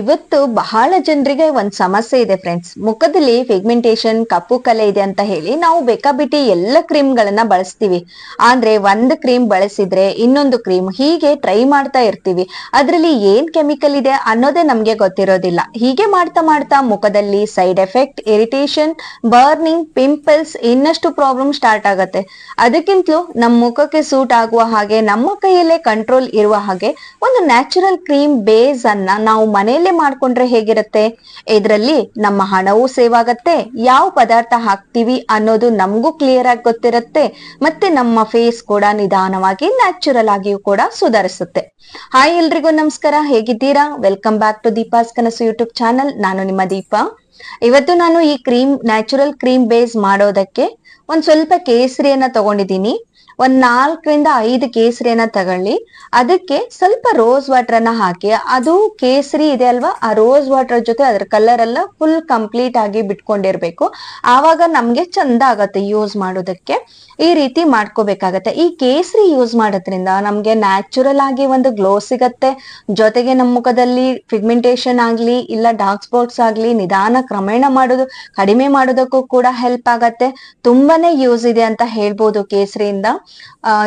ಇವತ್ತು ಬಹಳ ಜನರಿಗೆ ಒಂದ್ ಸಮಸ್ಯೆ ಇದೆ ಫ್ರೆಂಡ್ಸ್ ಮುಖದಲ್ಲಿ ಪಿಗ್ಮೆಂಟೇಶನ್ ಕಪ್ಪು ಕಲೆ ಇದೆ ಅಂತ ಹೇಳಿ ನಾವು ಬೇಕಾಬಿಟ್ಟಿ ಎಲ್ಲ ಕ್ರೀಮ್ ಗಳನ್ನ ಬಳಸ್ತೀವಿ. ಆದ್ರೆ ಒಂದ್ ಕ್ರೀಮ್ ಬಳಸಿದ್ರೆ ಇನ್ನೊಂದು ಕ್ರೀಮ್ ಹೀಗೆ ಟ್ರೈ ಮಾಡ್ತಾ ಇರ್ತೀವಿ. ಅದ್ರಲ್ಲಿ ಏನ್ ಕೆಮಿಕಲ್ ಇದೆ ಅನ್ನೋದೇ ನಮ್ಗೆ ಗೊತ್ತಿರೋದಿಲ್ಲ. ಹೀಗೆ ಮಾಡ್ತಾ ಮಾಡ್ತಾ ಮುಖದಲ್ಲಿ side effect irritation burning pimples ಇನ್ನಷ್ಟು ಪ್ರಾಬ್ಲಮ್ ಸ್ಟಾರ್ಟ್ ಆಗತ್ತೆ. ಅದಕ್ಕಿಂತಲೂ ನಮ್ಮ ಮುಖಕ್ಕೆ ಸೂಟ್ ಆಗುವ ಹಾಗೆ ನಮ್ಮ ಕೈಯಲ್ಲೇ ಕಂಟ್ರೋಲ್ ಇರುವ ಹಾಗೆ ಒಂದು ನ್ಯಾಚುರಲ್ ಕ್ರೀಮ್ ಬೇಸ್ ಅನ್ನ ನಾವು ಮನೆಯಲ್ಲೇ ಮಾಡ್ಕೊಂಡ್ರೆ ಹೇಗಿರುತ್ತೆ? ಇದರಲ್ಲಿ ನಮ್ಮ ಹಣವೂ ಸೇವ್ ಆಗತ್ತೆ ಯಾವ ಪದಾರ್ಥ ಹಾಕ್ತಿವಿ ಅನ್ನೋದು ನಮಗೂ ಕ್ಲಿಯರ್ ಆಗಿ ಗೊತ್ತಿರುತ್ತೆ, ಮತ್ತೆ ನಮ್ಮ ಫೇಸ್ ಕೂಡ ನಿಧಾನವಾಗಿ ನ್ಯಾಚುರಲ್ ಆಗಿಯೂ ಕೂಡ ಸುಧಾರಿಸುತ್ತೆ. ಹಾಯ್ ಎಲ್ರಿಗೂ ನಮಸ್ಕಾರ, ಹೇಗಿದ್ದೀರಾ? ವೆಲ್ಕಮ್ ಬ್ಯಾಕ್ ಟು ದೀಪಾಸ್ ಕನಸು ಯೂಟ್ಯೂಬ್ ಚಾನಲ್ ನಾನು ನಿಮ್ಮ ದೀಪ. ಇವತ್ತು ನಾನು ಈ ಕ್ರೀಮ್ ನ್ಯಾಚುರಲ್ ಕ್ರೀಮ್ ಬೇಸ್ ಮಾಡೋದಕ್ಕೆ ಒಂದ್ ಸ್ವಲ್ಪ ಕೇಸರಿಯನ್ನ ತಗೊಂಡಿದ್ದೀನಿ. ಒಂದ್ ನಾಲ್ಕರಿಂದ ಐದು ಕೇಸರಿಯನ್ನ ತಗೊಳ್ಳಿ. ಅದಕ್ಕೆ ಸ್ವಲ್ಪ ರೋಸ್ ವಾಟರ್ ಅನ್ನ ಹಾಕಿ. ಅದು ಕೇಸರಿ ಇದೆ ಅಲ್ವಾ? ಆ ರೋಸ್ ವಾಟರ್ ಜೊತೆ ಅದ್ರ ಕಲರ್ ಎಲ್ಲ ಫುಲ್ ಕಂಪ್ಲೀಟ್ ಆಗಿ ಬಿಟ್ಕೊಂಡಿರ್ಬೇಕು. ಆವಾಗ ನಮ್ಗೆ ಚಂದ ಆಗತ್ತೆ ಯೂಸ್ ಮಾಡೋದಕ್ಕೆ. ಈ ರೀತಿ ಮಾಡ್ಕೋಬೇಕಾಗತ್ತೆ. ಈ ಕೇಸರಿ ಯೂಸ್ ಮಾಡೋದ್ರಿಂದ ನಮ್ಗೆ ನ್ಯಾಚುರಲ್ ಆಗಿ ಒಂದು ಗ್ಲೋ ಸಿಗತ್ತೆ. ಜೊತೆಗೆ ನಮ್ಮ ಮುಖದಲ್ಲಿ ಪಿಗ್ಮೆಂಟೇಶನ್ ಆಗ್ಲಿ, ಇಲ್ಲ ಡಾರ್ಕ್ ಸ್ಪಾಟ್ಸ್ ಆಗ್ಲಿ, ನಿಧಾನ ಕ್ರಮೇಣ ಮಾಡೋದು, ಕಡಿಮೆ ಮಾಡೋದಕ್ಕೂ ಕೂಡ ಹೆಲ್ಪ್ ಆಗತ್ತೆ. ತುಂಬಾನೇ ಯೂಸ್ ಇದೆ ಅಂತ ಹೇಳ್ಬೋದು ಕೇಸರಿಯಿಂದ.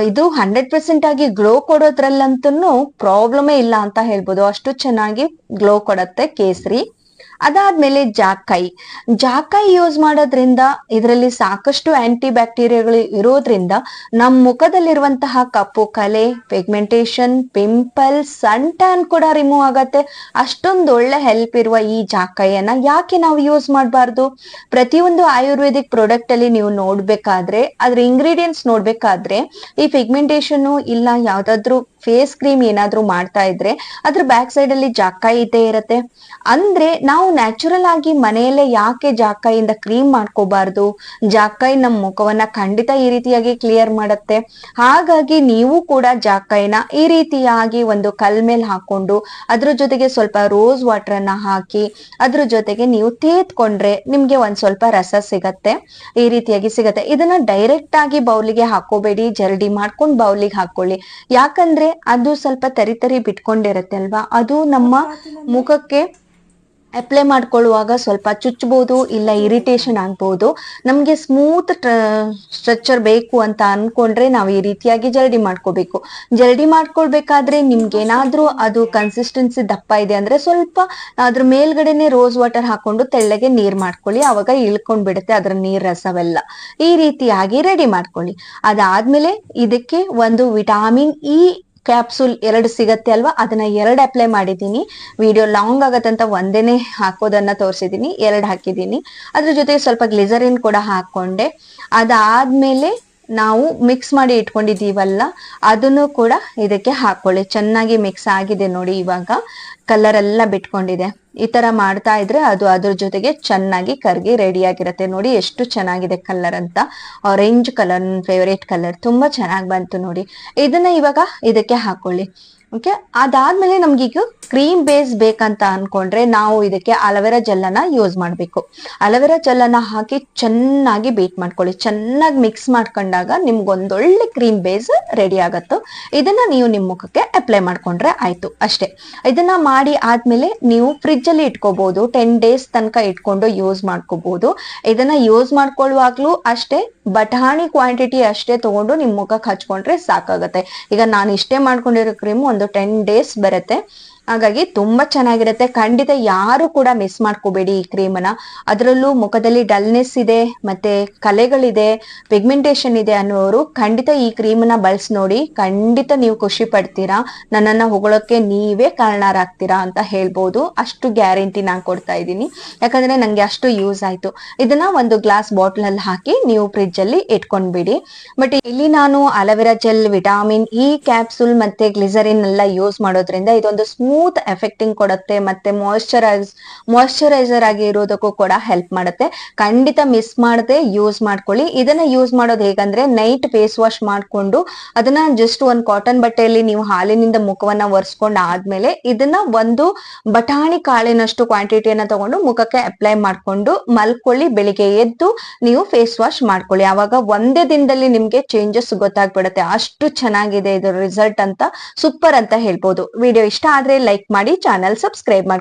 ಇದು ಹಂಡ್ರೆಡ್ ಪರ್ಸೆಂಟ್ ಆಗಿ ಗ್ಲೋ ಕೊಡೋದ್ರಲ್ಲಂತೂ ಪ್ರಾಬ್ಲಮೇ ಇಲ್ಲ ಅಂತ ಹೇಳ್ಬೋದು. ಅಷ್ಟು ಚೆನ್ನಾಗಿ ಗ್ಲೋ ಕೊಡತ್ತೆ ಕೇಸರಿ. ಅದಾದ್ಮೇಲೆ ಜಾಕಾಯಿ ಜಾಕಾಯಿ ಯೂಸ್ ಮಾಡೋದ್ರಿಂದ ಇದರಲ್ಲಿ ಸಾಕಷ್ಟು ಆಂಟಿ ಬ್ಯಾಕ್ಟೀರಿಯಾಗಳು ಇರೋದ್ರಿಂದ ನಮ್ಮ ಮುಖದಲ್ಲಿರುವಂತಹ ಕಪ್ಪು ಕಲೆ ಪಿಗ್ಮೆಂಟೇಷನ್ ಪಿಂಪಲ್ ಸನ್ ಕೂಡ ರಿಮೂವ್ ಆಗತ್ತೆ. ಅಷ್ಟೊಂದು ಒಳ್ಳೆ ಹೆಲ್ಪ್ ಇರುವ ಈ ಜಾಕಾಯಿಯನ್ನ ಯಾಕೆ ನಾವು ಯೂಸ್ ಮಾಡಬಾರ್ದು? ಪ್ರತಿಯೊಂದು ಆಯುರ್ವೇದಿಕ್ ಪ್ರಾಡಕ್ಟ್ ಅಲ್ಲಿ ನೀವು ನೋಡ್ಬೇಕಾದ್ರೆ, ಅದ್ರ ಇಂಗ್ರೀಡಿಯೆಂಟ್ಸ್ ನೋಡ್ಬೇಕಾದ್ರೆ, ಈ ಪಿಗ್ಮೆಂಟೇಷನ್ ಇಲ್ಲ ಯಾವ್ದಾದ್ರು ಫೇಸ್ ಕ್ರೀಮ್ ಏನಾದ್ರೂ ಮಾಡ್ತಾ ಇದ್ರೆ, ಅದ್ರ ಬ್ಯಾಕ್ ಸೈಡ್ ಅಲ್ಲಿ ಜಾಕಾಯಿ ಇದ್ದೇ ಇರತ್ತೆ. ಅಂದ್ರೆ ನಾವು ನ್ಯಾಚುರಲ್ ಆಗಿ ಮನೆಯಲ್ಲೇ ಯಾಕೆ ಜಾಕಾಯಿಂದ ಕ್ರೀಮ್ ಮಾಡ್ಕೋಬಾರ್ದು? ಜಾಕಾಯಿ ನಮ್ಮ ಮುಖವನ್ನ ಖಂಡಿತ ಈ ರೀತಿಯಾಗಿ ಕ್ಲಿಯರ್ ಮಾಡುತ್ತೆ. ಹಾಗಾಗಿ ನೀವು ಕೂಡ ಜಾಕಾಯಿನ ಈ ರೀತಿಯಾಗಿ ಒಂದು ಕಲ್ ಮೇಲೆ ಹಾಕೊಂಡು ಅದ್ರ ಜೊತೆಗೆ ಸ್ವಲ್ಪ ರೋಸ್ ವಾಟರ್ ಅನ್ನ ಹಾಕಿ ಅದ್ರ ಜೊತೆಗೆ ನೀವು ತೇತ್ಕೊಂಡ್ರೆ ನಿಮ್ಗೆ ಒಂದ್ ಸ್ವಲ್ಪ ರಸ ಸಿಗತ್ತೆ. ಈ ರೀತಿಯಾಗಿ ಸಿಗತ್ತೆ. ಇದನ್ನ ಡೈರೆಕ್ಟ್ ಆಗಿ ಬೌಲಿಗೆ ಹಾಕೋಬೇಡಿ ಜರಡಿ ಮಾಡ್ಕೊಂಡು ಬೌಲಿಗೆ ಹಾಕೊಳ್ಳಿ. ಯಾಕಂದ್ರೆ ಅದು ಸ್ವಲ್ಪ ತರಿ ತರಿ ಬಿಟ್ಕೊಂಡಿರತ್ತೆ ಅಲ್ವಾ? ಅದು ನಮ್ಮ ಮುಖಕ್ಕೆ ಅಪ್ಲೈ ಮಾಡ್ಕೊಳ್ಳುವಾಗ ಸ್ವಲ್ಪ ಚುಚ್ಚಬಹುದು ಇಲ್ಲ ಇರಿಟೇಷನ್ ಆಗ್ಬಹುದು ನಮ್ಗೆ ಸ್ಮೂತ್ ಸ್ಟ್ರಕ್ಚರ್ ಬೇಕು ಅಂತ ಅನ್ಕೊಂಡ್ರೆ ನಾವು ಈ ರೀತಿಯಾಗಿ ಜರಡಿ ಮಾಡ್ಕೋಬೇಕು. ಜರಡಿ ಮಾಡ್ಕೊಳ್ಬೇಕಾದ್ರೆ ನಿಮ್ಗೆ ಏನಾದ್ರೂ ಅದು ಕನ್ಸಿಸ್ಟೆನ್ಸಿ ದಪ್ಪ ಇದೆ ಅಂದ್ರೆ ಸ್ವಲ್ಪ ಅದ್ರ ಮೇಲ್ಗಡೆನೆ ರೋಸ್ ವಾಟರ್ ಹಾಕೊಂಡು ತೆಳ್ಳಗೆ ನೀರ್ ಮಾಡ್ಕೊಳ್ಳಿ. ಅವಾಗ ಇಳ್ಕೊಂಡ್ ಬಿಡುತ್ತೆ ಅದ್ರ ನೀರ್ ರಸವೆಲ್ಲ. ಈ ರೀತಿಯಾಗಿ ರೆಡಿ ಮಾಡ್ಕೊಳ್ಳಿ. ಅದಾದ್ಮೇಲೆ ಇದಕ್ಕೆ ಒಂದು ವಿಟಾಮಿನ್ ಇ ಕ್ಯಾಪ್ಸೂಲ್ ಎರಡು ಸಿಗತ್ತೆ ಅಲ್ವಾ? ಅದನ್ನ ಎರಡು ಅಪ್ಲೈ ಮಾಡಿದ್ದೀನಿ. ವಿಡಿಯೋ ಲಾಂಗ್ ಆಗತ್ತಂತ ಒಂದೇನೆ ಹಾಕೋದನ್ನ ತೋರಿಸಿದ್ದೀನಿ. ಎರಡು ಹಾಕಿದ್ದೀನಿ. ಅದ್ರ ಜೊತೆಗೆ ಸ್ವಲ್ಪ ಗ್ಲಿಸರಿನ್ ಕೂಡ ಹಾಕೊಂಡೆ ಅದಾದ್ಮೇಲೆ ನಾವು ಮಿಕ್ಸ್ ಮಾಡಿ ಇಟ್ಕೊಂಡಿದ್ದೀವಲ್ಲ, ಅದನ್ನು ಕೂಡ ಇದಕ್ಕೆ ಹಾಕೊಳ್ಳಿ. ಚೆನ್ನಾಗಿ ಮಿಕ್ಸ್ ಆಗಿದೆ ನೋಡಿ ಇವಾಗ. ಕಲರ್ ಎಲ್ಲ ಬಿಟ್ಕೊಂಡಿದೆ. ಈ ತರ ಮಾಡ್ತಾ ಇದ್ರೆ ಅದು ಅದ್ರ ಜೊತೆಗೆ ಚೆನ್ನಾಗಿ ಕರ್ಗಿ ರೆಡಿ ಆಗಿರತ್ತೆ. ನೋಡಿ ಎಷ್ಟು ಚೆನ್ನಾಗಿದೆ ಕಲರ್ ಅಂತ. ಆರೆಂಜ್ ಕಲರ್ ಫೇವರೇಟ್ ಕಲರ್ ತುಂಬಾ ಚೆನ್ನಾಗಿ ಬಂತು ನೋಡಿ. ಇದನ್ನ ಇವಾಗ ಇದಕ್ಕೆ ಹಾಕೊಳ್ಳಿ. ಓಕೆ ಅದಾದ್ಮೇಲೆ ನಮ್ಗೀಗ ಕ್ರೀಮ್ ಬೇಸ್ ಬೇಕಂತ ಅನ್ಕೊಂಡ್ರೆ ನಾವು ಇದಕ್ಕೆ ಅಲವೆರಾ ಜೆಲ್ಲನ ಯೂಸ್ ಮಾಡ್ಬೇಕು. ಅಲವೆರಾ ಜೆಲ್ಲನ ಹಾಕಿ ಚೆನ್ನಾಗಿ ಬೀಟ್ ಮಾಡ್ಕೊಳ್ಳಿ. ಚೆನ್ನಾಗಿ ಮಿಕ್ಸ್ ಮಾಡ್ಕೊಂಡಾಗ ನಿಮ್ಗೊಂದೊಳ್ಳೆ ಕ್ರೀಮ್ ಬೇಸ್ ರೆಡಿ ಆಗತ್ತೋ. ಇದನ್ನ ನೀವು ನಿಮ್ ಮುಖಕ್ಕೆ ಅಪ್ಲೈ ಮಾಡ್ಕೊಂಡ್ರೆ ಆಯ್ತು. ಅಷ್ಟೇ. ಇದನ್ನ ಮಾಡಿ ಆದ್ಮೇಲೆ ನೀವು ಫ್ರಿಜ್ ಅಲ್ಲಿ ಇಟ್ಕೋಬಹುದು ಟೆನ್ ಡೇಸ್ ತನಕ ಇಟ್ಕೊಂಡು ಯೂಸ್ ಮಾಡ್ಕೋಬಹುದು ಇದನ್ನ ಯೂಸ್ ಮಾಡ್ಕೊಳ್ಳುವಾಗ್ಲೂ ಅಷ್ಟೇ, ಬಟಾಣಿ ಕ್ವಾಂಟಿಟಿ ಅಷ್ಟೇ ತಗೊಂಡು ನಿಮ್ ಮುಖಕ್ಕೆ ಹಚ್ಕೊಂಡ್ರೆ ಸಾಕಾಗತ್ತೆ. ಈಗ ನಾನು ಇಷ್ಟೇ ಮಾಡ್ಕೊಂಡಿರೋ ಕ್ರೀಮ್ ಒಂದು ಟೆನ್ ಡೇಸ್ ಬರುತ್ತೆ. ಹಾಗಾಗಿ ತುಂಬಾ ಚೆನ್ನಾಗಿರುತ್ತೆ. ಖಂಡಿತ ಯಾರು ಕೂಡ ಮಿಸ್ ಮಾಡ್ಕೋಬೇಡಿ ಈ ಕ್ರೀಮನ್ನ ಅದರಲ್ಲೂ ಮುಖದಲ್ಲಿ ಡಲ್ನೆಸ್ ಇದೆ, ಮತ್ತೆ ಕಲೆಗಳಿದೆ ಪಿಗ್ಮೆಂಟೇಶನ್ ಇದೆ ಅನ್ನೋರು ಖಂಡಿತ ಈ ಕ್ರೀಮನ್ನ ಬಳಸಿ ನೋಡಿ ಖಂಡಿತ ನೀವು ಖುಷಿ ಪಡ್ತೀರಾ. ನನ್ನನ್ನ ಹೊಗಳಕ್ಕೆ ನೀವೇ ಕಾರಣರಾಗ್ತೀರಾ ಅಂತ ಹೇಳ್ಬೋದು. ಅಷ್ಟು ಗ್ಯಾರಂಟಿ ನಾನು ಕೊಡ್ತಾ ಇದ್ದೀನಿ. ಯಾಕಂದ್ರೆ ನಂಗೆ ಅಷ್ಟು ಯೂಸ್ ಆಯ್ತು. ಇದನ್ನ ಒಂದು ಗ್ಲಾಸ್ ಬಾಟಲ್ ಅಲ್ಲಿ ಹಾಕಿ ನೀವು ಫ್ರಿಡ್ಜ್ ಅಲ್ಲಿ ಇಟ್ಕೊಂಡ್ಬಿಡಿ. ಬಟ್ ಇಲ್ಲಿ ನಾನು aloe vera gel vitamin E capsule ಮತ್ತೆ ಗ್ಲಿಸರಿನ್ ಎಲ್ಲ ಯೂಸ್ ಮಾಡೋದ್ರಿಂದ ಇದೊಂದು ಸ್ಮೂತ್ ಎಫೆಕ್ಟಿಂಗ್ ಕೊಡುತ್ತೆ, ಮತ್ತೆ ಮಾಯಿಶ್ಚರೈಸ್ ಮಾಯಿಶ್ಚರೈಸರ್ ಆಗಿ ಇರೋದಕ್ಕೂ ಕೂಡ ಹೆಲ್ಪ್ ಮಾಡುತ್ತೆ. ಖಂಡಿತ ಮಿಸ್ ಮಾಡದೆ ಯೂಸ್ ಮಾಡ್ಕೊಳ್ಳಿ. ಇದನ್ನ ಯೂಸ್ ಮಾಡೋದು ಹೇಗಂದ್ರೆ ನೈಟ್ ಫೇಸ್ ವಾಶ್ ಮಾಡ್ಕೊಂಡು ಅದನ್ನ ಜಸ್ಟ್ ಒಂದು ಕಾಟನ್ ಬಟ್ಟೆಯಲ್ಲಿ ನೀವು ಹಾಲಿನಿಂದ ಮುಖವನ್ನ ಒರೆಸ್ಕೊಂಡು ಆದ್ಮೇಲೆ ಇದನ್ನ ಒಂದು ಬಟಾಣಿ ಕಾಳಿನಷ್ಟು ಕ್ವಾಂಟಿಟಿಯನ್ನ ತಗೊಂಡು ಮುಖಕ್ಕೆ ಅಪ್ಲೈ ಮಾಡ್ಕೊಂಡು ಮಲ್ಕೊಳ್ಳಿ, ಬೆಳಿಗ್ಗೆ ಎದ್ದು ನೀವು ಫೇಸ್ ವಾಶ್ ಮಾಡ್ಕೊಳ್ಳಿ. ಆವಾಗ ಒಂದೇ ದಿನದಲ್ಲಿ ನಿಮ್ಗೆ ಚೇಂಜಸ್ ಗೊತ್ತಾಗ್ಬಿಡುತ್ತೆ. ಅಷ್ಟು ಚೆನ್ನಾಗಿದೆ ಇದ್ರ ರಿಸಲ್ಟ್ ಅಂತ ಸೂಪರ್ ಅಂತ ಹೇಳ್ಬೋದು. ವಿಡಿಯೋ ಇಷ್ಟ ಆದ್ರೆ ಲೈಕ್ ಮಾಡಿ ಚಾನೆಲ್ ಸಬ್ಸ್ಕ್ರೈಬ್ ಮಾಡಿ